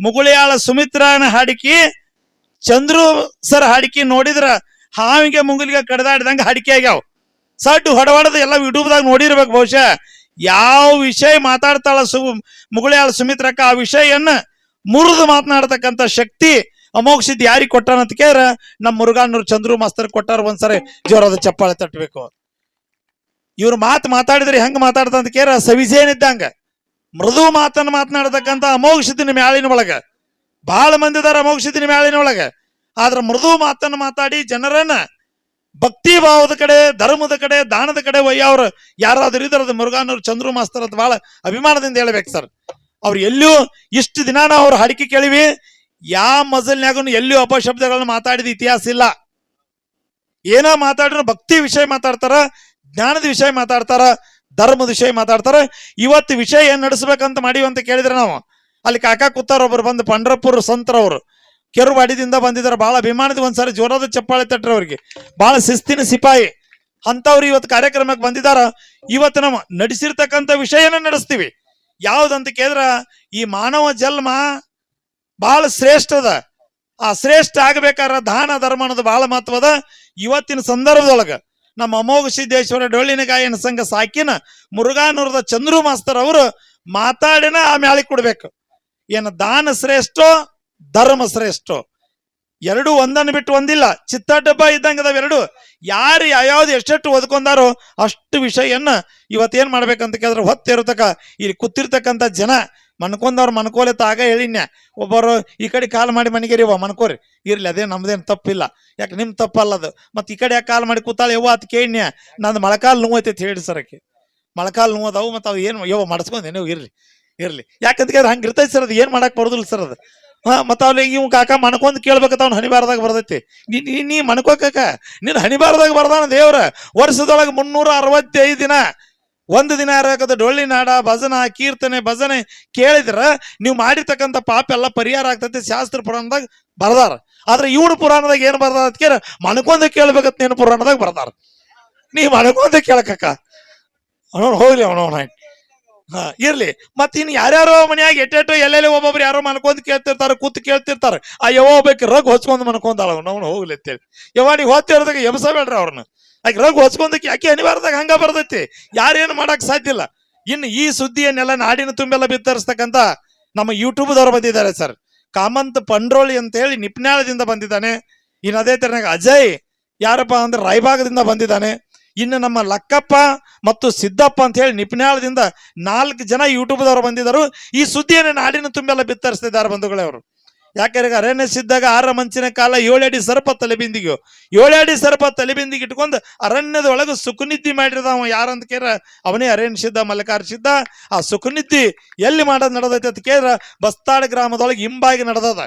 ಮುಗುಳಿಯಾಳ ಸುಮಿತ್ರನ ಹಾಡಿಕೆ, Chandru sir ಹಾಡಿಕೆ ನೋಡಿದ್ರ ಹಾವಿಗೆ ಮುಂಗುಲಿಗೆ ಕಡ್ದಾಡ್ದಂಗ ಹಾಡಿಕೆ ಆಗ್ಯಾವ. ಸಡ್ಡು ಹೊಡವಾಡದ ಎಲ್ಲ ಯೂಟ್ಯೂಬ್ದಾಗ ನೋಡಿರ್ಬೇಕು ಬಹುಶಃ. ಯಾವ ವಿಷಯ ಮಾತಾಡ್ತಾಳ ಸು, ಮುಗುಳಿಯಾಳ ಸುಮಿತ್ರಕ್ಕ ಆ ವಿಷಯನ್ನ ಮುರಿದು ಮಾತನಾಡ್ತಕ್ಕಂಥ ಶಕ್ತಿ ಅಮೋಘ ಸಿದ್ಧಿ ಯಾರಿಗೆ ಕೊಟ್ಟಾನಂತ ಕೇರ ನಮ್ಮ ಮುರುಗಾನೂರು ಚಂದ್ರು ಮಾಸ್ತರ್ ಕೊಟ್ಟಾರ ಒಂದ್ಸರಿ ಜೋರಾದ ಚಪ್ಪಾಳೆ ತಟ್ಟಬೇಕು ಇವ್ರ ಮಾತು ಮಾತಾಡಿದ್ರೆ ಹೆಂಗೆ ಮಾತಾಡ್ತಂತ ಕೇರ ಸವಿಜೇನಿದ್ದಂಗ ಮೃದು ಮಾತನ್ನ ಮಾತನಾಡತಕ್ಕಂಥ ಅಮೋಘ ಸಿದ್ಧಿನ ಮ್ಯಾಳಿನ ಒಳಗ. ಬಹಳ ಮಂದಿ ಇದಾರೆ ಅಮೋಘ ಸಿದ್ಧಿನ ಮ್ಯಾಳಿನ ಒಳಗ. ಆದ್ರ ಮೃದು ಮಾತನ್ನ ಮಾತಾಡಿ ಜನರನ್ನ ಭಕ್ತಿ ಭಾವದ ಕಡೆ, ಧರ್ಮದ ಕಡೆ, ದಾನದ ಕಡೆ ಒಯ್ಯವ್ರು ಯಾರಾದ್ರೂ ಇದ್ರ ಅದು ಮುರುಘಾನವ್ರು ಚಂದ್ರು ಮಾಸ್ತರ್ ಅಂತ ಬಹಳ ಅಭಿಮಾನದಿಂದ ಹೇಳ್ಬೇಕು ಸರ್. ಅವ್ರು ಎಲ್ಲೂ ಇಷ್ಟು ದಿನ ನಾವು ಅವ್ರ ಹಾಡಿಕೆ ಕೇಳಿವಿ ಯಾವ ಮಜಲ್ನಾಗೂ ಎಲ್ಲಿಯೂ ಅಪಶಬ್ದಗಳನ್ನ ಮಾತಾಡಿದ ಇತಿಹಾಸ ಇಲ್ಲ. ಏನೋ ಮಾತಾಡಿದ್ರು ಭಕ್ತಿ ವಿಷಯ ಮಾತಾಡ್ತಾರ, ಜ್ಞಾನದ ವಿಷಯ ಮಾತಾಡ್ತಾರ ಧರ್ಮದ ವಿಷಯ ಮಾತಾಡ್ತಾರೆ. ಇವತ್ತು ವಿಷಯ ಏನು ನಡೆಸ್ಬೇಕಂತ ಅಂತ ಕೇಳಿದ್ರೆ ನಾವು. ಅಲ್ಲಿ ಕಾಕ ಕೂತಾರ ಒಬ್ರು ಬಂದು ಪಂಡ್ರಪುರ ಸಂತರವರು ಕೆರುವಾಡಿದಿಂದ ಬಂದಿದ್ದಾರೆ ಬಹಳ ಅಭಿಮಾನದ ಒಂದ್ಸರಿ ಜೋರಾದ ಚಪ್ಪಾಳೆ ತಟ್ಟರೆ ಅವ್ರಿಗೆ. ಬಹಳ ಶಿಸ್ತಿನ ಸಿಪಾಯಿ. ಅಂಥವ್ರು ಇವತ್ತು ಕಾರ್ಯಕ್ರಮಕ್ಕೆ ಬಂದಿದಾರ. ಇವತ್ತು ನಾವು ನಡೆಸಿರ್ತಕ್ಕಂಥ ವಿಷಯನ ನಡೆಸ್ತೀವಿ. ಯಾವ್ದಂತ ಕೇಳಿದ್ರ ಈ ಮಾನವ ಜನ್ಮ ಬಹಳ ಶ್ರೇಷ್ಠದ ಆ ಶ್ರೇಷ್ಠ ಆಗ್ಬೇಕಾರ ದಾನ ಧರ್ಮ ಅನ್ನೋದು ಬಹಳ ಮಹತ್ವದ ಇವತ್ತಿನ ಸಂದರ್ಭದೊಳಗ ನಮ್ಮ ಅಮೋಘ ಸಿದ್ದೇಶ್ವರ ಡೊಳ್ಳಿನ ಗಾಯನ ಸಂಘ ಸಾಕಿನ ಮುರುಘಾನೂರದ ಚಂದ್ರು ಮಾಸ್ತರ್ ಅವರು ಮಾತಾಡಿನ ಆ ಮ್ಯಾಳಿ ಕೊಡ್ಬೇಕು. ಏನು ದಾನ ಶ್ರೇಷ್ಠ, ಧರ್ಮ ಶ್ರೇಷ್ಠ? ಎರಡು ಒಂದನ್ನು ಬಿಟ್ಟು ಒಂದಿಲ್ಲ. ಚಿತ್ತಾಟಪ್ಪ ಇದ್ದಂಗೆ ಅದಾವ ಎರಡು. ಯಾರು ಯಾವ್ದು ಎಷ್ಟೆಷ್ಟು ಓದ್ಕೊಂಡಾರೋ ಅಷ್ಟು ವಿಷಯನ್ನ ಇವತ್ತೇನ್ ಮಾಡ್ಬೇಕಂತ ಕೇಳಿದ್ರೆ ಹೊತ್ತಿರತಕ್ಕ, ಇಲ್ಲಿ ಕೂತಿರ್ತಕ್ಕಂಥ ಜನ ಮನ್ಕೊಂಡವ್ರು ಮನ್ಕೋಲೆ ಆಗ ಹೇಳಿನ್ಯ ಒಬ್ಬರು ಈ ಕಡೆ ಕಾಲ್ ಮಾಡಿ ಮನೆಗೇರಿ ಅವ್ವ ಮನ್ಕೋರಿ. ಇರ್ಲಿ, ಅದೇ ನಮ್ದೇನು ತಪ್ಪಿಲ್ಲ. ಯಾಕೆ ನಿಮ್ಮ ತಪ್ಪಲ್ಲ ಅದು. ಮತ್ತೆ ಈ ಕಡೆ ಯಾಕೆ ಕಾಲ್ ಮಾಡಿ ಕೂತಾಳೆ? ಯವ್ವ, ಅದು ಕೇಳಿನ್ಯ ನಂದು ಮೊಳಕಾಲು ಐತೆ ಹೇಳಿ ಸರಕ್ಕೆ. ಮೊಳಕಾಲ್ ನೋವು ಅದಾವು ಮತ್ತು ಅವು ಏನು, ಯವ್ವ, ಮಾಡಿಸ್ಕೊಂಡೆ ನೀವು ಇರ್ಲಿ ಇರ್ಲಿ. ಯಾಕಂತ ಹಂಗೆ ಇರ್ತೈತೆ ಸರ್ ಅದು. ಏನು ಮಾಡೋಕೆ ಬರೋದಿಲ್ಲ ಸರ್ ಅದು. ಹಾಂ, ಮತ್ತು ಅವ್ಲಿ ಇವ್ ಕಾಕ ಮನ್ಕೊಂದು ಕೇಳ್ಬೇಕತ್ತ ಅವ್ನು ಹಣಿಬಾರ್ದಾಗ ಬರ್ತೈತಿ. ನೀ, ನೀ- ನೀ ಮನ್ಕೋ ಕಾಕ. ನೀನು ಬರ್ದಾನ ದೇವ್ರ. ವರ್ಷದೊಳಗೆ ಮುನ್ನೂರ ಅರವತ್ತೈದು ದಿನ ಒಂದು ದಿನ ಯಾರಾಗದ ಡೊಳ್ಳಿನಾಡ ಭಜನ, ಕೀರ್ತನೆ, ಭಜನೆ ಕೇಳಿದ್ರ ನೀವು ಮಾಡಿರ್ತಕ್ಕಂಥ ಪಾಪ ಎಲ್ಲ ಪರಿಹಾರ ಆಗ್ತೈತಿ ಶಾಸ್ತ್ರ ಪುರಾಣದಾಗ ಬರ್ದಾರ. ಆದ್ರೆ ಇವನು ಪುರಾಣದಾಗ ಏನು ಬರ್ದಾರ ಅಂತ ಕೇಳ ಮಣ್ಕೊಂದ ಕೇಳ್ಬೇಕಂತ ನೀನು ಪುರಾಣದಾಗ ಬರ್ದಾರ. ನೀ ಮಣ್ಕೊಂದ ಕೇಳಕಕ್ಕ. ಅವನವ್ನು ಹೋಗ್ಲಿ ಅವನವನ ಇರ್ಲಿ. ಮತ್ ಇನ್ ಯಾರ್ಯಾರೋ ಮನ್ಯಾಗ ಎಟ್ಟೆಟ್ಟು ಎಲ್ಲೆಲ್ಲಿ ಒಬ್ಬೊಬ್ರು ಯಾರೋ ಮನ್ಕೊಂಡ್ ಕೇಳ್ತಿರ್ತಾರ, ಕೂತ್ ಕೇಳ್ತಿರ್ತಾರ. ಆ ಯಾವ ಬೇಕು ರಗ್ ಹೊಚ್ಕೊಂಡ್ ಮನ್ಕೊಂಡಾಳ ಅವ್ನು ಹೋಗ್ಲಿ ಅಂತೇಳಿ ನೀವು ಹೋಗ್ತಿರೋದಾಗ ಎಬ್ಸಬೇಡ್ರಿ ಅವ್ರನ್ನ ಆಕೆ ರಗ್ ಹೊಚ್ಕೊಂದಕ್ಕೆ ಯಾಕೆ ಅನಿವಾರ್ಯದಾಗ ಹಂಗ ಬರ್ತೈತಿ ಯಾರೇನು ಮಾಡಕ್ ಸಾಧ್ಯ ಇಲ್ಲ. ಇನ್ನು ಈ ಸುದ್ದಿಯನ್ನೆಲ್ಲ ನಾಡಿನ ತುಂಬೆಲ್ಲ ಬಿತ್ತರಿಸ್ತಕ್ಕಂತ ನಮ್ಮ ಯೂಟ್ಯೂಬ್ದವ್ರು ಬಂದಿದ್ದಾರೆ ಸರ್. ಕಾಮಂತ್ ಪಂಡ್ರೋಳಿ ಅಂತ ಹೇಳಿ ನಿಪ್ನಾಳದಿಂದ ಬಂದಿದ್ದಾನೆ. ಇನ್ನು ಅದೇ ತರನಾಗ ಅಜಯ್, ಯಾರಪ್ಪ ಅಂದ್ರೆ ರಾಯಭಾಗದಿಂದ ಬಂದಿದ್ದಾನೆ. ಇನ್ನು ನಮ್ಮ ಲಕ್ಕಪ್ಪ ಮತ್ತು ಸಿದ್ದಪ್ಪ ಅಂತ ಹೇಳಿ ನಾಲ್ಕು ಜನ ಯೂಟ್ಯೂಬ್ದವರು ಬಂದಿದ್ದರು. ಈ ಸುದ್ದಿಯನ್ನು ನಾಡಿನ ತುಂಬೆಲ್ಲ ಬಿತ್ತರಿಸ್ತಿದ್ದಾರೆ ಬಂಧುಗಳೇ ಅವರು. ಯಾಕಂದ್ರೆ ಅರಣ್ಯ ಸಿದ್ದಾಗ ಆರ ಮಂಚಿನ ಕಾಲ ಏಳಡಿ ಸರ್ಪ ತಲೆಬಿಂದಿಗೆ ಏಳಡಿ ಸರ್ಪ ತಲೆಬಿಂದಿಗೆ ಇಟ್ಕೊಂಡು ಅರಣ್ಯದ ಒಳಗೆ ಸುಖನಿದ್ದಿ ಅವ ಯಾರಂತ ಕೇರ ಅವನೇ ಅರಣ್ಯ ಸಿದ್ಧ ಮಲ್ಲಿಕಾರ್ ಸಿದ್ದ ಆ ಸುಖನಿದ್ದಿ ಎಲ್ಲಿ ಮಾಡೋದು ನಡೆದೈತೆ ಅಂತ ಕೇಳಿದ್ರ ಬಸ್ತಾಳ ಗ್ರಾಮದೊಳಗೆ ಹಿಂಬಾಗಿ ನಡೆದದ.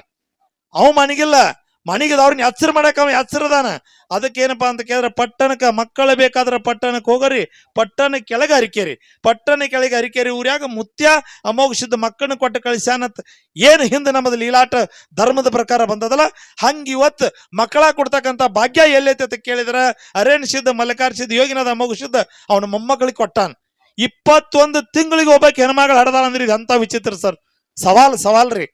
ಅವ ಮನೆಗಿಲ್ಲ ಮನೆಗಿದವ್ರನ್ನ ಎಚ್ಚರ ಮಾಡಕ್ ಅವ ಎಚ್ಚರದಾನ ಅದಕ್ಕೇನಪ್ಪ ಅಂತ ಕೇಳಿದ್ರೆ, ಪಟ್ಟಣಕ್ಕೆ ಮಕ್ಕಳ ಬೇಕಾದ್ರೆ ಪಟ್ಟಣಕ್ಕೆ ಹೋಗರಿ, ಪಟ್ಟಣ ಕೆಳಗೆ ಅರಿಕೇರಿ ಪಟ್ಟಣ ಕೆಳಗೆ ಅರಿಕೇರಿ ಊರ್ಯಾಗ ಮುತ್ಯ ಅಮೋಘಿಸಿದ ಮಕ್ಕಳನ್ನ ಕೊಟ್ಟು ಕಳಿಸ್ಯಾನತ್ ಏನು ಹಿಂದೆ ನಮ್ಮದು ಲೀಲಾಟ ಧರ್ಮದ ಪ್ರಕಾರ ಬಂದದಲ್ಲ? ಹಂಗ ಇವತ್ತು ಮಕ್ಕಳ ಕೊಡ್ತಕ್ಕಂಥ ಭಾಗ್ಯ ಎಲ್ಲೈತೆ ಅಂತ ಕೇಳಿದ್ರೆ ಅರೇಣ್ ಸಿದ್ಧ ಮಲ್ಲಿಕಾರ್ ಸಿದ್ಧ ಯೋಗಿನಾಥ ಅಮೋಘಿಸಿದ್ದ ಅವನ ಮೊಮ್ಮಕ್ಕಳಿಗೆ ಕೊಟ್ಟಾನ. ಇಪ್ಪತ್ತೊಂದು ತಿಂಗಳಿಗೆ ಒಬ್ಬಕ್ಕೆ ಹೆಣ್ಮಗಳು ಹಡದಾಳ ಅಂದ್ರೆ ಇದು ಅಂತ ವಿಚಿತ್ರ ಸರ್. ಸವಾಲ್ ಸವಾಲ್ ರೀ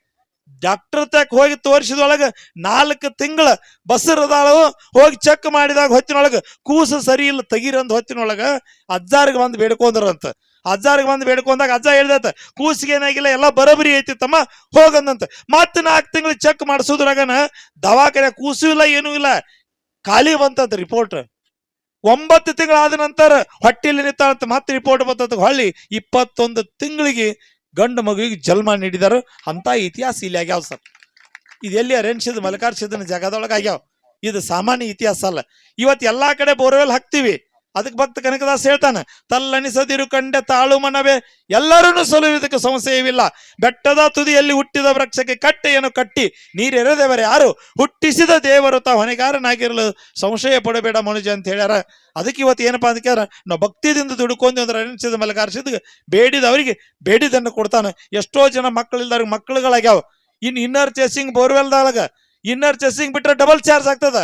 ಡಾಕ್ಟರ್ ತಕ್ ಹೋಗಿ ತೋರಿಸಿದೊಳಗ ನಾಲ್ಕು ತಿಂಗಳ ಬಸರದಾಳು ಹೋಗಿ ಚೆಕ್ ಮಾಡಿದಾಗ ಹೊತ್ತಿನೊಳಗೆ ಕೂಸು ಸರಿ ಇಲ್ಲ ತೆಗೀರಂದ್ ಹೊತ್ತಿನೊಳಗ ಅಜ್ಜಾರಿಗೆ ಬಂದು ಬೇಡ್ಕೊಂಡ್ರಂತ. ಅಜ್ಜಾರಿಗೆ ಬಂದು ಬೇಡ್ಕೊಂಡಾಗ ಅಜ್ಜ ಹೇಳ್ದತ್ತ ಕೂಸಿಗೆ ಏನಾಗಿಲ್ಲ, ಎಲ್ಲ ಬರೋಬರಿ ಐತಿ ತಮ್ಮ, ಹೋಗಂದಂತ. ಮತ್ತೆ ನಾಲ್ಕು ತಿಂಗಳು ಚೆಕ್ ಮಾಡಿಸೋದ್ರಾಗನ ದವಾಖಾನೆ ಕೂಸು ಇಲ್ಲ, ಏನೂ ಇಲ್ಲ, ಖಾಲಿ ಬಂತಂತ ರಿಪೋರ್ಟ್ ಒಂಬತ್ತು ತಿಂಗಳಾದ ನಂತರ ಹೊಟ್ಟೆಯಲ್ಲಿ ನಿಂತ ಮತ್ತೆ ರಿಪೋರ್ಟ್ ಬಂತಂತ. ಹೊಳ್ಳಿ ಇಪ್ಪತ್ತೊಂದು ತಿಂಗಳಿಗೆ ಗಂಡು ಮಗುವಿಗೆ ಜನ್ಮ ನೀಡಿದರು. ಅಂತ ಇತಿಹಾಸ ಇಲ್ಲಿ ಆಗ್ಯಾವ ಸರ್. ಇದೆಲ್ಲಿ ಅರೆನ್ಸಿದ ಜಾಗದೊಳಗೆ ಜಗದೊಳಗೆ ಆಗ್ಯಾವ. ಇದು ಸಾಮಾನ್ಯ ಇತಿಹಾಸ ಅಲ್ಲ. ಇವತ್ತು ಎಲ್ಲಾ ಕಡೆ ಬೋರ್ವೆಲ್ ಹಾಕ್ತಿವಿ. ಅದಕ್ಕೆ ಭಕ್ತ ಕನಕದಾಸ್ ಹೇಳ್ತಾನೆ ತಲ್ಲನಿಸದಿರು ಕಂಡೆ ತಾಳು ಮನವೇ, ಎಲ್ಲರನ್ನೂ ಸಲುವುದಕ್ಕೆ ಸಂಶಯವಿಲ್ಲ ಬೆಟ್ಟದ ತುದಿಯಲ್ಲಿ ಹುಟ್ಟಿದ ವೃಕ್ಷಕ್ಕೆ ಕಟ್ಟೆಯನ್ನು ಕಟ್ಟಿ ನೀರೆರೆದವರೇ ಯಾರು? ಹುಟ್ಟಿಸಿದ ದೇವರು ತಾವು ಹೊಣೆಗಾರನಾಗಿರಲು ಸಂಶಯ ಪಡಬೇಡ ಮನುಜ ಅಂತ ಹೇಳ್ಯಾರ. ಅದಕ್ಕೆ ಇವತ್ತು ಏನಪ್ಪ ಅಂತ ಕೇಳಿದ್ರೆ ನಾವು ಭಕ್ತಿದಿಂದ ದುಡ್ಕೊಂಡು ಅಂದ್ರೆ ಅನಿಸಿದ ಬೇಡಿದ ಅವರಿಗೆ ಬೇಡಿದನ್ನು ಕೊಡ್ತಾನೆ. ಎಷ್ಟೋ ಜನ ಮಕ್ಕಳಿಲ್ದವ್ರಿಗೆ ಮಕ್ಕಳುಗಳಾಗ್ಯಾವ. ಇನ್ನು ಇನ್ನರ್ ಚೇಸಿಂಗ್ ಬೋರ್ವೆಲ್ದಾಗ ಇನ್ನರ್ ಚೇಸಿಂಗ್ ಬಿಟ್ರೆ ಡಬಲ್ ಚಾರ್ಜ್ ಆಗ್ತದ.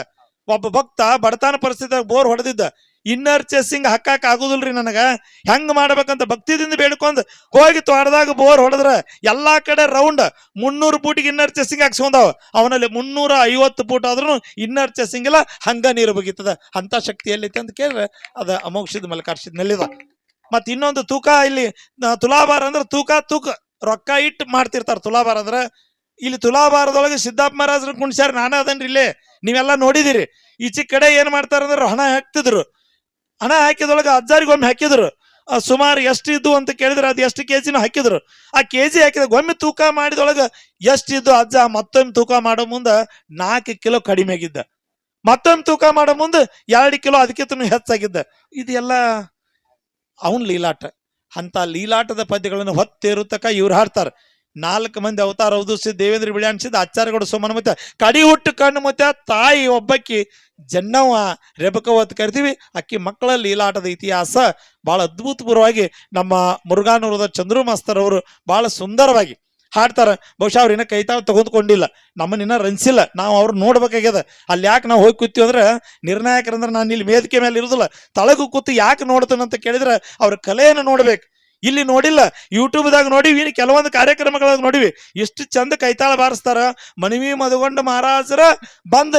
ಒಬ್ಬ ಭಕ್ತ ಬಡತನ ಪರಿಸ್ಥಿತಿಯಾಗ ಬೋರ್ ಹೊಡೆದಿದ್ದ. ಇನ್ನರ್ ಚೆಸ್ಸಿಂಗ್ ಆಗುದಿಲ್ಲ ರೀ ನನಗ? ಹೆಂಗ್ ಮಾಡ್ಬೇಕಂತ ಭಕ್ತಿದಿಂದ ಬೇಡ್ಕೊಂಡ್ ಹೋಗಿ ತೋಟದಾಗ ಬೋರ್ ಹೊಡೆದ್ರ ಎಲ್ಲಾ ಕಡೆ ರೌಂಡ್ ಮುನ್ನೂರು ಫೂಟಿಗೆ ಇನ್ನರ್ ಚೆಸ್ಸಿಂಗ್ ಹಾಕ್ಸ್ಕೊಂಡಾವ. ಅವನಲ್ಲಿ ಮುನ್ನೂರ ಐವತ್ತು ಫೂಟ್ ಆದ್ರೂ ಇನ್ನರ್ ಚೆಸ್ಸಿಂಗ್ ಇಲ್ಲ, ಹಂಗ ನೀರು ಬಗೀತದ. ಅಂತ ಶಕ್ತಿ ಎಲ್ಲೈತೆ ಅಂತ ಕೇಳಿದ್ರೆ ಅದ ಅಮೋಕ್ಷದ ಮಲ್ಲಿಕಾರ್ಷಿದ ನೆಲ್ಲಿದ. ಮತ್ ಇನ್ನೊಂದು ತೂಕ ಇಲ್ಲಿ ತುಲಾಭಾರ ಅಂದ್ರೆ ತೂಕ ತೂಕ. ರೊಕ್ಕ ಇಟ್ಟು ಮಾಡ್ತಿರ್ತಾರ ತುಲಾಭಾರ ಅಂದ್ರೆ. ಇಲ್ಲಿ ತುಲಾಭಾರದೊಳಗೆ ಸಿದ್ದಪ್ಪ ಮಹಾರಾಜರು ಕುಣ್ಸ್ಯಾರ, ನಾನೇ ಅದನ್ರಿ ಇಲ್ಲೇ. ನೀವೆಲ್ಲ ನೋಡಿದಿರಿ. ಈಚೆ ಕಡೆ ಏನ್ ಮಾಡ್ತಾರಂದ್ರೆ ಹಣ ಹಾಕ್ತಿದ್ರು. ಹಣ ಹಾಕಿದೊಳಗೆ ಅಜ್ಜಾರಿಗೊಮ್ಮೆ ಹಾಕಿದ್ರು. ಸುಮಾರು ಎಷ್ಟು ಇದ್ದು ಅಂತ ಕೇಳಿದ್ರೆ ಅದು ಎಷ್ಟು ಕೆ ಜಿನೂ ಹಾಕಿದ್ರು. ಆ ಕೆ ಜಿ ಹಾಕಿದ ಒಮ್ಮೆ ತೂಕ ಮಾಡಿದೊಳಗೆ ಎಷ್ಟಿದ್ದು ಅಜ್ಜ ಮತ್ತೊಮ್ಮೆ ತೂಕ ಮಾಡೋ ಮುಂದೆ ನಾಲ್ಕು ಕಿಲೋ ಕಡಿಮೆ ಆಗಿದ್ದ. ಮತ್ತೊಮ್ಮೆ ತೂಕ ಮಾಡೋ ಮುಂದೆ ಎರಡು ಕಿಲೋ ಅದಕ್ಕಿಂತ ಹೆಚ್ಚಾಗಿದ್ದ. ಇದೆಲ್ಲ ಅವನ್ ಲೀಲಾಟ. ಅಂತ ಲೀಲಾಟದ ಪದ್ಯಗಳನ್ನು ಹೊತ್ತೇರುತ್ತಕ ಇವ್ರು ಹಾಡ್ತಾರ. ನಾಲ್ಕು ಮಂದಿ ಅವತಾರ ಅವಧಿಸಿ ದೇವೇಂದ್ರ ಬಿಳಿ ಅನ್ಸಿದ ಆಚಾರ್ಯಗೌಡ ಸೋಮನ ಮತ್ತೆ ಕಡಿ ಹುಟ್ಟು ಕಣ್ಣು ಮತ್ತೆ ತಾಯಿ ಒಬ್ಬಕ್ಕಿ ಜನ್ನವ ರೆಬಕವತ್ ಕರಿತೀವಿ. ಅಕ್ಕಿ ಮಕ್ಕಳ ಲೀಲಾಟದ ಇತಿಹಾಸ ಬಹಳ ಅದ್ಭುತಪೂರ್ವವಾಗಿ ನಮ್ಮ ಮುರುಘಾನೂರದ ಚಂದ್ರು ಮಾಸ್ತರ್ ಅವರು ಬಹಳ ಸುಂದರವಾಗಿ ಹಾಡ್ತಾರೆ. ಬಹುಶಃ ಅವ್ರ ಇನ್ನ ಕೈತಾವ್ ತಗೊಂಡ್ಕೊಂಡಿಲ್ಲ. ನಮ್ಮನ್ನ ರಂಚಿಲ್ಲ ನಾವು ಅವ್ರು ನೋಡ್ಬೇಕಾಗ್ಯದ. ಅಲ್ಲಿ ಯಾಕೆ ನಾವು ಹೋಗಿ ಕೂತೀವಿ ಅಂದ್ರೆ ನಿರ್ಣಾಯಕರಂದ್ರೆ ನಾನು ಇಲ್ಲಿ ವೇದಿಕೆ ಮೇಲೆ ಇರುದಿಲ್ಲ. ತಳಗು ಕೂತು ಯಾಕೆ ನೋಡ್ತಾನಂತ ಕೇಳಿದ್ರೆ ಅವ್ರ ಕಲೆಯನ್ನು ನೋಡ್ಬೇಕು. ಇಲ್ಲಿ ನೋಡಿಲ್ಲ ಯೂಟ್ಯೂಬ್ದಾಗ ನೋಡಿವಿ, ಕೆಲವೊಂದು ಕಾರ್ಯಕ್ರಮಗಳಾಗ ನೋಡಿವಿ. ಎಷ್ಟು ಚಂದ ಕೈತಾಳ ಬಾರಿಸ್ತಾರ. ಮನವಿ ಮದುಗೊಂಡ ಮಹಾರಾಜರ ಬಂದ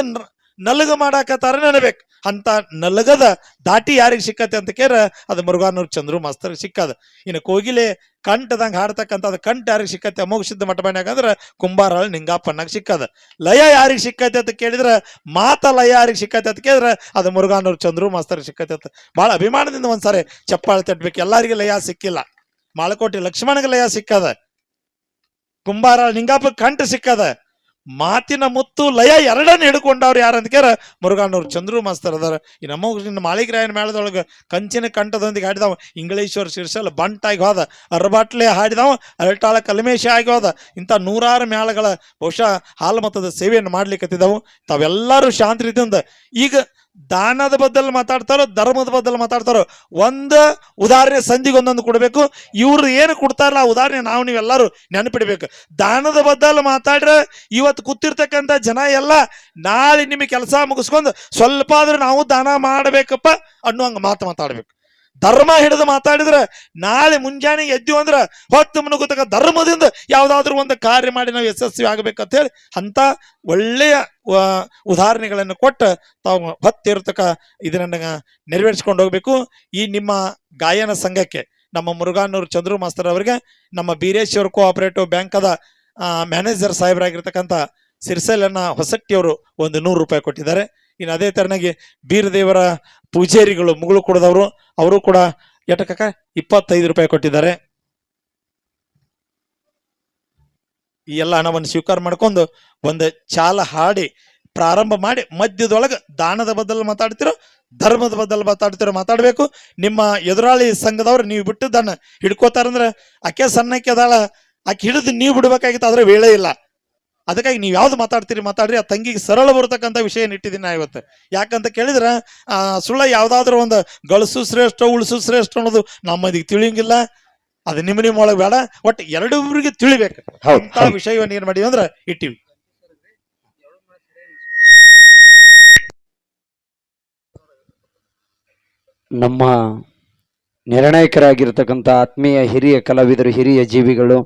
ನಲಗ ಮಾಡಾಕತ್ತಾರ ನೆನಬೇಕು. ಅಂತ ನಲಗದ ದಾಟಿ ಯಾರಿಗೆ ಸಿಕ್ಕತ್ತೆ ಅಂತ ಕೇರ ಅದು ಮುರುಘಾನೂರು ಚಂದ್ರು ಮಾಸ್ತರ್ ಸಿಕ್ಕದ. ಇನ್ನು ಕೋಗಿಲೆ ಕಂಠದಂಗ ಹಾಡ್ತಕ್ಕಂಥ ಅದು ಕಂಠ ಯಾರಿಗೆ ಸಿಕ್ಕತ್ತೆ? ಅಮೋಘ ಸಿದ್ಧ ಮಠ ಮನ್ಯಾಗ ಅಂದ್ರೆ ಕುಂಬಾರ ನಿಂಗಾಪಣ್ಣಾಗ ಸಿಕ್ಕದ. ಲಯ ಯಾರಿಗೆ ಸಿಕ್ಕತ್ತೆ ಅಂತ ಕೇಳಿದ್ರೆ, ಮಾತ ಲಯ ಯಾರಿಗೆ ಸಿಕ್ಕತ್ತೆ ಅಂತ ಕೇಳಿದ್ರೆ, ಅದು ಮುರುಘಾನೂರು ಚಂದ್ರು ಮಾಸ್ತರ್ ಸಿಕ್ಕತ್ತೆ ಅಂತ. ಬಹಳ ಅಭಿಮಾನದಿಂದ ಒಂದ್ಸಾರಿ ಚಪ್ಪಾಳೆ ತಟ್ಬೇಕು. ಎಲ್ಲರಿಗೆ ಲಯ ಸಿಕ್ಕಿಲ್ಲ. ಮಾಳಕೋಟಿ ಲಕ್ಷ್ಮಣಗೆ ಲಯ ಸಿಕ್ಕದ. ಕುಂಬಾರ ನಿಂಗಾಪ ಕಂಠ ಸಿಕ್ಕದ. ಮಾತಿನ ಮುತ್ತು ಲಯ ಎರಡನ್ನ ಹಿಡ್ಕೊಂಡವ್ರು ಯಾರು ಅಂತ ಕೇರ ಮುರುಗಾನವ್ರು ಚಂದ್ರು ಮಾಸ್ತರ್ ಅದಾರ. ಈ ನಮ್ಮ ಮಾಳಿಗ್ರಾಯನ ಮೇಳದೊಳಗೆ ಕಂಚಿನ ಕಂಠದೊಂದಿಗೆ ಹಾಡಿದವ, ಇಂಗ್ಲೇಶ್ವರ ಶಿರ್ಸಲ್ ಬಂಟಾಗಿ ಹೋದ ಅರಬಾಟ್ಲೆ ಹಾಡಿದವ ಅರಟಾಳ ಕಲ್ಮೇಶ ಆಗಿ ಹೋದ, ಇಂಥ ನೂರಾರು ಮೇಳಗಳ ಬಹುಶಃ ಹಾಲ್ಮತದ ಸೇವೆಯನ್ನು ಮಾಡ್ಲಿಕ್ಕತ್ತಿದ್ದವು ತಾವೆಲ್ಲರೂ ಶಾಂತ ರೀತಿಯಿಂದ ಈಗ ದಾನದ ಬದಲು ಮಾತಾಡ್ತಾರೋ, ಧರ್ಮದ ಬದಲು ಮಾತಾಡ್ತಾರೋ, ಒಂದು ಉದಾಹರಣೆ ಸಂಧಿಗೆ ಒಂದೊಂದು ಕೊಡಬೇಕು. ಇವ್ರು ಏನು ಕೊಡ್ತಾರಲ್ಲ ಆ ಉದಾಹರಣೆ ನಾವು ನೀವೆಲ್ಲರೂ ನೆನಪಿಡ್ಬೇಕು. ದಾನದ ಬದಲು ಮಾತಾಡ್ರೆ ಇವತ್ತು ಕೂತಿರ್ತಕ್ಕಂಥ ಜನ ಎಲ್ಲ ನಾಳೆ ನಿಮಗೆ ಕೆಲಸ ಮುಗಿಸ್ಕೊಂಡು ಸ್ವಲ್ಪ ಆದ್ರೂ ನಾವು ದಾನ ಮಾಡಬೇಕಪ್ಪ ಅನ್ನುವಂಗ ಮಾತು ಮಾತಾಡ್ಬೇಕು. ಧರ್ಮ ಹಿಡಿದು ಮಾತಾಡಿದ್ರೆ ನಾಳೆ ಮುಂಜಾನೆ ಎದ್ದು ಅಂದ್ರೆ ಹೊತ್ತು ಮುನುಗುತಕ್ಕ ಧರ್ಮದಿಂದ ಯಾವುದಾದ್ರೂ ಒಂದು ಕಾರ್ಯ ಮಾಡಿ ನಾವು ಯಶಸ್ವಿ ಆಗ್ಬೇಕಂತ ಹೇಳಿ ಅಂತ ಒಳ್ಳೆಯ ಉದಾಹರಣೆಗಳನ್ನು ಕೊಟ್ಟು ತಾವು ಹೊತ್ತಿರ್ತಕ್ಕ ಇದನ್ನ ನೆರವೇರಿಸ್ಕೊಂಡು ಹೋಗ್ಬೇಕು. ಈ ನಿಮ್ಮ ಗಾಯನ ಸಂಘಕ್ಕೆ ನಮ್ಮ ಮುರುಘಾನೂರು ಚಂದ್ರು ಮಾಸ್ತರ್ ಅವರಿಗೆ, ನಮ್ಮ ಬೀರೇಶ್ವರ್ ಕೋಆಪರೇಟಿವ್ ಬ್ಯಾಂಕದ ಮ್ಯಾನೇಜರ್ ಸಾಹೇಬರಾಗಿರ್ತಕ್ಕಂಥ ಸಿರ್ಸೆಲನ್ನ ಹೊಸಟ್ಟಿಯವರು ಒಂದು ನೂರು ರೂಪಾಯಿ ಕೊಟ್ಟಿದ್ದಾರೆ. ಇನ್ನು ಅದೇ ತೆರನಾಗಿ ಬೀರದೇವರ ಪೂಜಾರಿಗಳು ಮುಗುಳು ಕೊಡದವರು ಅವರು ಕೂಡ ಎಟಕಕ್ಕ ಇಪ್ಪತ್ತೈದು ರೂಪಾಯಿ ಕೊಟ್ಟಿದ್ದಾರೆ. ಈ ಎಲ್ಲ ಹಣವನ್ನು ಸ್ವೀಕಾರ ಮಾಡ್ಕೊಂಡು ಒಂದು ಚಾಲ ಹಾಡಿ ಪ್ರಾರಂಭ ಮಾಡಿ ಮಧ್ಯದೊಳಗೆ ದಾನದ ಬದಲು ಮಾತಾಡ್ತಿರೋ, ಧರ್ಮದ ಬದಲು ಮಾತಾಡ್ತಿರೋ ಮಾತಾಡಬೇಕು. ನಿಮ್ಮ ಎದುರಾಳಿ ಸಂಘದವ್ರು ನೀವು ಬಿಟ್ಟದನ್ನ ಹಿಡ್ಕೋತಾರಂದ್ರೆ ಆಕೆ ಸಣ್ಣಕ್ಕೆ ಅದಾಳ, ಆಕೆ ಹಿಡಿದು ನೀವು ಬಿಡ್ಬೇಕಾಗಿತ್ತು, ಆದ್ರೆ ವೇಳೆ ಇಲ್ಲ. ಅದಕ್ಕಾಗಿ ನೀವು ಯಾವ್ದು ಮಾತಾಡ್ತೀರಿ ಮಾತಾಡ್ರಿ. ಆ ತಂಗಿಗೆ ಸರಳ ಬರ್ತಕ್ಕಂಥ ವಿಷಯ ಇಟ್ಟಿದ್ದೀನಿ ನಾ ಇವತ್ತು. ಯಾಕಂತ ಕೇಳಿದ್ರೆ ಸುಳ್ಳ ಯಾವುದಾದ್ರೂ ಒಂದು ಗಳಿಸು ಶ್ರೇಷ್ಠ ಉಳಿಸು ಶ್ರೇಷ್ಠ ಅನ್ನೋದು ನಮ್ಮದಿಗೆ ತಿಳಿಯಂಗಿಲ್ಲ. ಅದು ನಿಮ್ಮ ನಿಮ್ಮ ಒಳಗೆ ಬೇಡ. ಒಟ್ಟು ಎರಡೂರಿಗೆ ತಿಳಿಬೇಕು. ಅಂತ ವಿಷಯವನ್ನು ಏನು ಮಾಡಿವಿ ಅಂದ್ರೆ ಇಟ್ಟಿವಿ. ನಮ್ಮ ನಿರ್ಣಾಯಕರಾಗಿರ್ತಕ್ಕಂಥ ಆತ್ಮೀಯ ಹಿರಿಯ ಕಲಾವಿದರು ಹಿರಿಯ ಜೀವಿಗಳು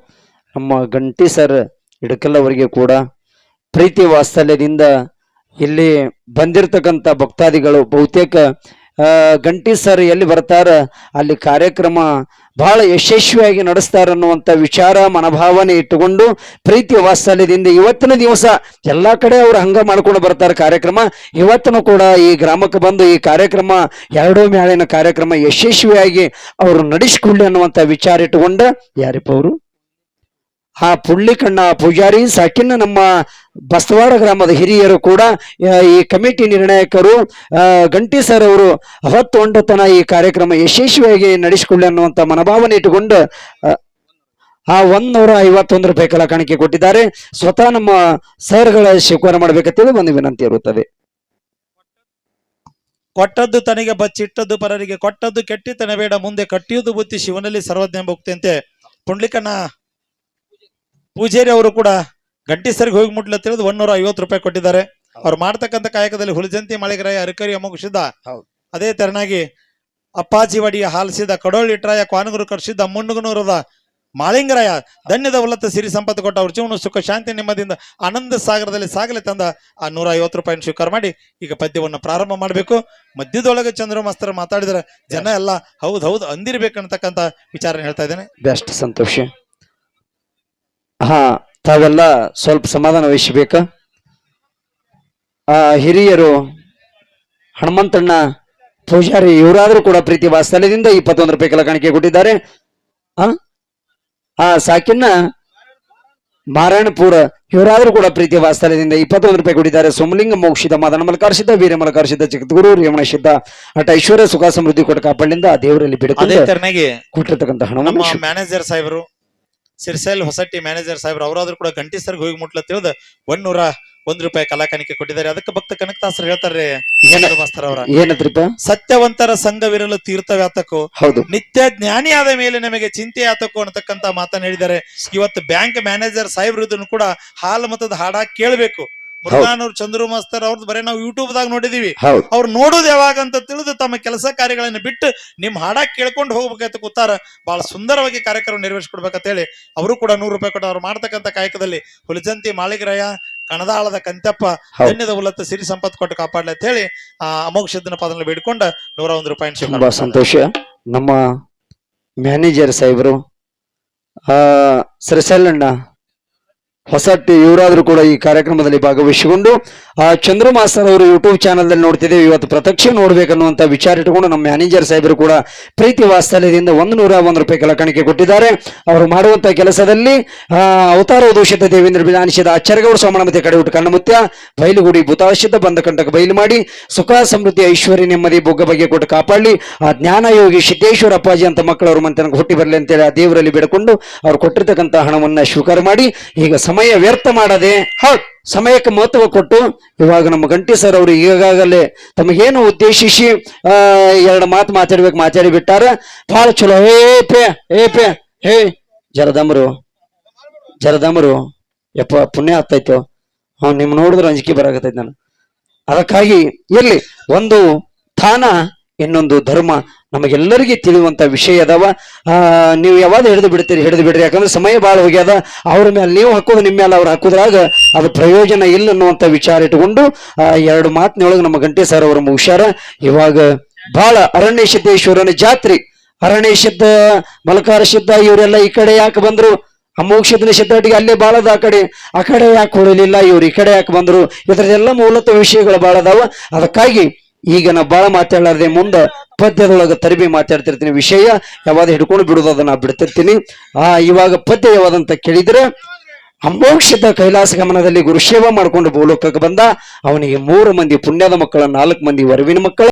ನಮ್ಮ ಗಂಟಿ ಸರ್ ಇಡಕಲ್ ಅವರಿಗೆ ಕೂಡ ಪ್ರೀತಿ ವಾತ್ಸಲ್ಯದಿಂದ ಇಲ್ಲಿ ಬಂದಿರತಕ್ಕಂಥ ಭಕ್ತಾದಿಗಳು ಬಹುತೇಕ ಗಂಟಿ ಸರ್ ಎಲ್ಲಿ ಬರ್ತಾರ, ಅಲ್ಲಿ ಕಾರ್ಯಕ್ರಮ ಬಹಳ ಯಶಸ್ವಿಯಾಗಿ ನಡೆಸ್ತಾರ ಅನ್ನುವಂಥ ವಿಚಾರ, ಮನೋಭಾವನೆ ಇಟ್ಟುಕೊಂಡು ಪ್ರೀತಿ ವಾತ್ಸಲ್ಯದಿಂದ ಇವತ್ತಿನ ದಿವಸ ಎಲ್ಲಾ ಕಡೆ ಅವ್ರು ಹಂಗ ಮಾಡ್ಕೊಂಡು ಬರ್ತಾರೆ ಕಾರ್ಯಕ್ರಮ. ಇವತ್ತನು ಕೂಡ ಈ ಗ್ರಾಮಕ್ಕೆ ಬಂದು ಈ ಕಾರ್ಯಕ್ರಮ, ಎರಡೂ ಮ್ಯಾಳಿನ ಕಾರ್ಯಕ್ರಮ ಯಶಸ್ವಿಯಾಗಿ ಅವರು ನಡೆಸಿಕೊಳ್ಳಿ ಅನ್ನುವಂಥ ವಿಚಾರ ಇಟ್ಟುಕೊಂಡ ಯಾರಿಪ್ಪ ಅವರು? ಆ ಪುಳ್ಳಿಕಣ್ಣ ಪೂಜಾರಿ ಸಾಕಿನ್ನ ನಮ್ಮ ಬಸವಾಡ ಗ್ರಾಮದ ಹಿರಿಯರು ಕೂಡ ಈ ಕಮಿಟಿ ನಿರ್ಣಾಯಕರು ಗಂಟಿ ಸರ್ ಅವರು ಅವತ್ತು ಒಂಡತನ ಈ ಕಾರ್ಯಕ್ರಮ ಯಶಸ್ವಿಯಾಗಿ ನಡೆಸಿಕೊಳ್ಳಿ ಅನ್ನುವಂಥ ಮನೋಭಾವನೆ ಇಟ್ಟುಕೊಂಡು ಆ, ಒಂದ್ನೂರ ಐವತ್ತೊಂದು ರೂಪಾಯಿ ಕಲ ಕಾಣಿಕೆ ಕೊಟ್ಟಿದ್ದಾರೆ. ಸ್ವತಃ ನಮ್ಮ ಸರ್ಗಳ ಸ್ವೀಕಾರ ಮಾಡಬೇಕಂತೇಳಿ ಒಂದು ವಿನಂತಿ ಇರುತ್ತದೆ. ಕೊಟ್ಟದ್ದು ತನಗೆ ಬಚ್ಚಿಟ್ಟದ್ದು ಪರರಿಗೆ ಕೊಟ್ಟದ್ದು ಕೆಟ್ಟಿತನ ಬೇಡ ಮುಂದೆ ಕಟ್ಟಿಯುವುದು ಬುತ್ತಿ ಶಿವನಲ್ಲಿ ಸರ್ವಜ್ಞ ಭಕ್ತಿಯಂತೆ. ಪುಂಡ್ಲಿಕನ ಪೂಜಾರಿ ಅವರು ಕೂಡ ಗಂಟಿ ಸರಿಗೆ ಹೋಗಿ ಮುಟ್ಲ ತಿಳಿದು ಒಂದೂರ ಐವತ್ತು ರೂಪಾಯಿ ಕೊಟ್ಟಿದ್ದಾರೆ. ಅವ್ರು ಮಾಡ್ತಕ್ಕಂಥ ಕಾಯಕದಲ್ಲಿ ಹುಲಜಂತಿ ಮಳೆಗರಾಯ ಅರಕರಿ ಅಮೋಘ ಸಿದ್ಧ ಹೌದು. ಅದೇ ತೆರನಾಗಿ ಅಪ್ಪಾಜಿ ವಡಿಯ ಹಾಲಿಸಿದ ಕಡೋಳಿಟ್ರಾಯ ಕ್ವಾನಗುರು ಕರ್ಷಿದ್ದ ಮುಣ್ಣುಗನೂರದ ಮಾಳಿಂಗರಾಯ ಧನ್ಯದ ಉಲ್ಲತ್ತ ಸಿರಿ ಸಂಪತ್ತು ಕೊಟ್ಟ ಅವ್ರ ಜೀವನ ಸುಖ ಶಾಂತಿ ನೆಮ್ಮದಿಯಿಂದ ಆನಂದ ಸಾಗರದಲ್ಲಿ ಸಾಗಲಿ ತಂದ ಆ ನೂರ ಐವತ್ತು ರೂಪಾಯಿನ ಸ್ವೀಕಾರ ಮಾಡಿ ಈಗ ಪದ್ಯವನ್ನು ಪ್ರಾರಂಭ ಮಾಡಬೇಕು. ಮಧ್ಯದೊಳಗೆ ಚಂದ್ರ ಮಾಸ್ತರ್ ಮಾತಾಡಿದ್ರೆ ಜನ ಎಲ್ಲ ಹೌದು ಹೌದು ಅಂದಿರ್ಬೇಕನ್ನತಕ್ಕಂಥ ವಿಚಾರ ಹೇಳ್ತಾ ಇದ್ದೇನೆ. ಬೆಸ್ಟ್ ಸಂತೋಷ. ಹಾ ತಾವೆಲ್ಲ ಸ್ವಲ್ಪ ಸಮಾಧಾನ ವಹಿಸಬೇಕ. ಆ ಹಿರಿಯರು ಹನುಮಂತಣ್ಣ ಪೂಜಾರಿ ಇವರಾದ್ರೂ ಕೂಡ ಪ್ರೀತಿ ವಾತ್ಸಲ್ಯದಿಂದ ಇಪ್ಪತ್ತೊಂದು ರೂಪಾಯಿ ಕೆಲ ಕಾಣಿಕೆ ಕೊಟ್ಟಿದ್ದಾರೆ. ಆ ಆ ಸಾಕಿನ್ನ ಮಾರಾಯಣಪುರ ಇವರಾದ್ರೂ ಕೂಡ ಪ್ರೀತಿ ವಾತ್ಸಲ್ಯದಿಂದ ಇಪ್ಪತ್ತೊಂದು ರೂಪಾಯಿ ಕೊಟ್ಟಿದ್ದಾರೆ. ಸೋಮಲಿಂಗ ಮೋಕ್ಷಿತ ಮದನ ಮಲಕಾರ್ಷಿತ ವೀರ ಮಲಕಾರ್ಷಿತ ಜಗದ್ಗುರು ರೇವಣ ಸಿದ್ಧ ಅಟ ಐಶ್ವರ್ಯ ಸುಖ ಸಮೃದ್ಧಿ ಕೊಟ್ಟ ಕಾಪಾಡಿನಿಂದ ಆ ದೇವರಲ್ಲಿ ಬಿಡುತ್ತೆ ಕೊಟ್ಟಿರ್ತಕ್ಕಂಥ ಹಣವನ್ನು ಮ್ಯಾನೇಜರ್ ಸಾಹೇಬರು ಸಿರ್ಸೈಲ್ ಹೊಸಟ್ಟಿ ಮ್ಯಾನೇಜರ್ ಸಾಹೇಬ್ರು ಅವರಾದ್ರೂ ಕೂಡ ಗಂಟಿ ಸರ್ಗ್ ಹೋಗಿ ಮುಟ್ಲ ತಿಳಿದ ಒಂದ್ ನೂರ ಒಂದ್ ರೂಪಾಯಿ ಕಲಾಕಾನಿಕೆ ಕೊಟ್ಟಿದ್ದಾರೆ. ಅದಕ್ಕೆ ಭಕ್ತ ಕನಕದಾಸರು ಹೇಳ್ತಾರೆ ಮಾಸ್ತರ್ ಅವರ. ಸತ್ಯವಂತರ ಸಂಘವಿರಲು ತೀರ್ಥವ್ಯಾತಕು ಹೌದು. ನಿತ್ಯ ಜ್ಞಾನಿಯಾದ ಮೇಲೆ ನಮಗೆ ಚಿಂತೆ ಆತಕು ಅನ್ನತಕ್ಕಂತ ಮಾತನ್ನ ಹೇಳಿದ್ದಾರೆ. ಇವತ್ತು ಬ್ಯಾಂಕ್ ಮ್ಯಾನೇಜರ್ ಸಾಹೇಬ್ರು ಕೂಡ ಹಾಲು ಮತದ ಹಾಡ ಕೇಳಬೇಕು. ಮುರುಘಾನೂರ್ ಚಂದ್ರು ಮಾಸ್ತರ್ ಅವ್ರದ್ದು ಬರೀ ನಾವು ಯೂಟ್ಯೂಬ್ ದಾಗ ನೋಡಿದೀವಿ. ಹೌದು. ಅವ್ರು ನೋಡೋದು ಯಾವಾಗ ಅಂತ ತಿಳಿದು ತಮ್ಮ ಕೆಲಸ ಕಾರ್ಯಗಳನ್ನು ಬಿಟ್ಟು ನಿಮ್ ಹಾಡ ಕೇಳ್ಕೊಂಡು ಹೋಗ್ಬೇಕಂತ ಕೂತಾರ ಬಹಳ ಸುಂದರವಾಗಿ ಕಾರ್ಯಕ್ರಮ ನೆರವೇರಿಸ್ಕೊಡ್ಬೇಕಂತ ಹೇಳಿ ಅವರು ಕೂಡ ನೂರು ರೂಪಾಯಿ ಕೊಟ್ಟು ಅವ್ರು ಮಾಡ್ತಕ್ಕಂಥ ಕಾಯಕದಲ್ಲಿ ಹುಲಿಜಂತಿ ಮಾಳಿಗರಾಯ ಕಣದಾಳದ ಕಂತಪ್ಪ. ಧನ್ಯದ ಉಲ್ಲತ್ತ ಸಿರಿ ಸಂಪತ್ ಕೊಟ್ಟು ಕಾಪಾಡ್ಲಿ ಅಂತ ಹೇಳಿ ಆ ಅಮೋಘ ಸಿದ್ದನ ಪದನ ಬೇಡ್ಕೊಂಡ ನೂರ ಒಂದು ರೂಪಾಯಿ ತುಂಬಾ ಸಂತೋಷ. ನಮ್ಮ ಮ್ಯಾನೇಜರ್ ಸಾಹೇಬರು ಆ ಸರಸಲ್ಲಣ್ಣ ಹೊಸಟ್ಟಿ ಇವರಾದರೂ ಕೂಡ ಈ ಕಾರ್ಯಕ್ರಮದಲ್ಲಿ ಭಾಗವಹಿಸಿಕೊಂಡು, ಆ ಚಂದ್ರಮಾಸ್ತರ್ ಅವರು ಯೂಟ್ಯೂಬ್ ಚಾನಲ್ನಲ್ಲಿ ನೋಡ್ತಿದ್ದೇವೆ. ಇವತ್ತು ಪ್ರತ್ಯಕ್ಷ ನೋಡ್ಬೇಕನ್ನುವಂತ ವಿಚಾರ ಇಟ್ಟುಕೊಂಡು ನಮ್ಮ ಮ್ಯಾನೇಜರ್ ಸಾಹೇಬರು ಕೂಡ ಪ್ರೀತಿ ವಾತ್ಸಲ್ಯದಿಂದ ಒಂದು ನೂರ ಒಂದು ರೂಪಾಯಿ ಕಳಕಣಿಕೆ ಕಾಣಿಕೆ ಕೊಟ್ಟಿದ್ದಾರೆ. ಅವರು ಮಾಡುವಂತ ಕೆಲಸದಲ್ಲಿ ಅವತಾರ ದೂಷಿತ ದೇವೇಂದ್ರ ವಿಧಾನಿಸಿದ ಅಚ್ಚರಗೌಡ ಸೋಮಣಮತಿ ಕಡೆ ಊಟ ಕಣ್ಣಮುತ್ಯ, ಬಯಲುಗುಡಿ ಭೂತಾಶಿತ ಬಂದ ಕಂಟಕ ಬಯಲು ಮಾಡಿ, ಸುಖ ಸಮೃದ್ಧಿ ಐಶ್ವರ್ಯ ನೆಮ್ಮದಿ ಬೊಗ್ಗ ಬಗ್ಗೆ ಕೊಟ್ಟು ಕಾಪಾಡಲಿ, ಆ ಜ್ಞಾನ ಯೋಗಿ ಸಿದ್ದೇಶ್ವರ ಅಪ್ಪಾಜಿ ಅಂತ ಮಕ್ಕಳು ಅವ್ರ ಮಂತನಕ್ಕೆ ಹುಟ್ಟಿ ಬರಲಿ ಅಂತೇಳಿ ಆ ದೇವರಲ್ಲಿ ಬಿಡಕೊಂಡು ಅವ್ರು ಕೊಟ್ಟಿರ್ತಕ್ಕಂಥ ಹಣವನ್ನು ಸ್ವೀಕಾರ ಮಾಡಿ, ಈಗ ಸಮಯ ವ್ಯರ್ಥ ಮಾಡದೆ ಹೌದು. ಸಮಯಕ್ಕೆ ಮಹತ್ವ ಕೊಟ್ಟು ಇವಾಗ ನಮ್ಮ ಗಂಟಿ ಸರ್ ಅವರು ಈಗಾಗಲೇ ತಮಗೇನು ಉದ್ದೇಶಿಸಿ ಆ ಎರಡು ಮಾತು ಮಾತಾಡ್ಬೇಕು ಮಾತಾಡಿ ಬಿಟ್ಟಾರ. ಬಹಳ ಚಲೋ. ಹೇ ಪೇ ಏ ಪೇ ಹೇ ಜರದಮರು ಜರದಮರು. ಯಪ್ಪ ಪುಣ್ಯ ಆಗ್ತೈತೋ. ಅವ್ನು ನಿಮ್ ನೋಡಿದ್ರೆ ಅಂಜಿಕೆ ಬರಾಕತ್ತೈತಿ ನಾನು ಅದಕ್ಕಾಗಿ ಇರ್ಲಿ. ಒಂದು ತಾನ ಇನ್ನೊಂದು ಧರ್ಮ. ನಮಗೆಲ್ಲರಿಗೆ ತಿಳಿಯುವಂತ ವಿಷಯ ಅದಾವ. ನೀವು ಯಾವಾಗ ಹಿಡಿದು ಬಿಡ್ತೀರಿ, ಹಿಡಿದು ಬಿಡ್ರಿ. ಯಾಕಂದ್ರೆ ಸಮಯ ಬಹಳ ಹೋಗ್ಯದ. ಅವ್ರ ಮೇಲೆ ನೀವು ಹಾಕೋದು, ನಿಮ್ಮ ಮೇಲೆ ಅವ್ರು ಹಾಕೋದ್ರಾಗ ಅದು ಪ್ರಯೋಜನ ಇಲ್ಲ ಅನ್ನುವಂತ ವಿಚಾರ ಇಟ್ಕೊಂಡು ಎರಡು ಮಾತಿನೊಳಗೆ ನಮ್ಮ ಗಂಟೆ ಸರ್ ಅವರು ಮುಗಿಸ್ಯಾರ ಇವಾಗ ಬಹಳ ಅರಣ್ಯ ಸಿದ್ದೇಶ್ವರನ ಜಾತ್ರೆ. ಅರಣ್ಯ ಸಿದ್ಧ ಮಲಕಾರ ಸಿದ್ಧ ಇವರೆಲ್ಲ ಈ ಕಡೆ ಯಾಕೆ ಬಂದ್ರು? ಅಮೋಕ್ಷದನ ಸಿದ್ಧಾಟಿಗೆ ಅಲ್ಲೇ ಬಾಳದ ಆ ಕಡೆ. ಆ ಕಡೆ ಯಾಕೆ ಹೊಳಿಲಿಲ್ಲ? ಇವ್ರು ಈ ಕಡೆ ಯಾಕೆ ಬಂದ್ರು? ಇದ್ರದೆಲ್ಲ ಮೂಲತ ವಿಷಯಗಳು ಬಾಳದಾವ. ಅದಕ್ಕಾಗಿ ಈಗ ನಾ ಬಾಳ ಮಾತಾಡಲಾರ್ದೆ ಮುಂದ ಪದ್ಯದೊಳಗ ತರಬಿ ಮಾತಾಡ್ತಿರ್ತೀನಿ. ವಿಷಯ ಯಾವಾಗ ಹಿಡ್ಕೊಂಡು ಬಿಡುದು ಅದನ್ನ ಬಿಡ್ತಿರ್ತೀನಿ. ಆ, ಇವಾಗ ಪದ್ಯ ಯಾವ್ದಂತ ಕೇಳಿದ್ರೆ ಅಮೋಕ್ಷದ ಕೈಲಾಸ ಗಮನದಲ್ಲಿ ಗುರುಶೇವ ಮಾಡ್ಕೊಂಡು ಭೂಲೋಕಕ್ಕೆ ಬಂದ, ಅವನಿಗೆ ಮೂರು ಮಂದಿ ಪುಣ್ಯದ ಮಕ್ಕಳ, ನಾಲ್ಕು ಮಂದಿ ವರವಿನ ಮಕ್ಕಳ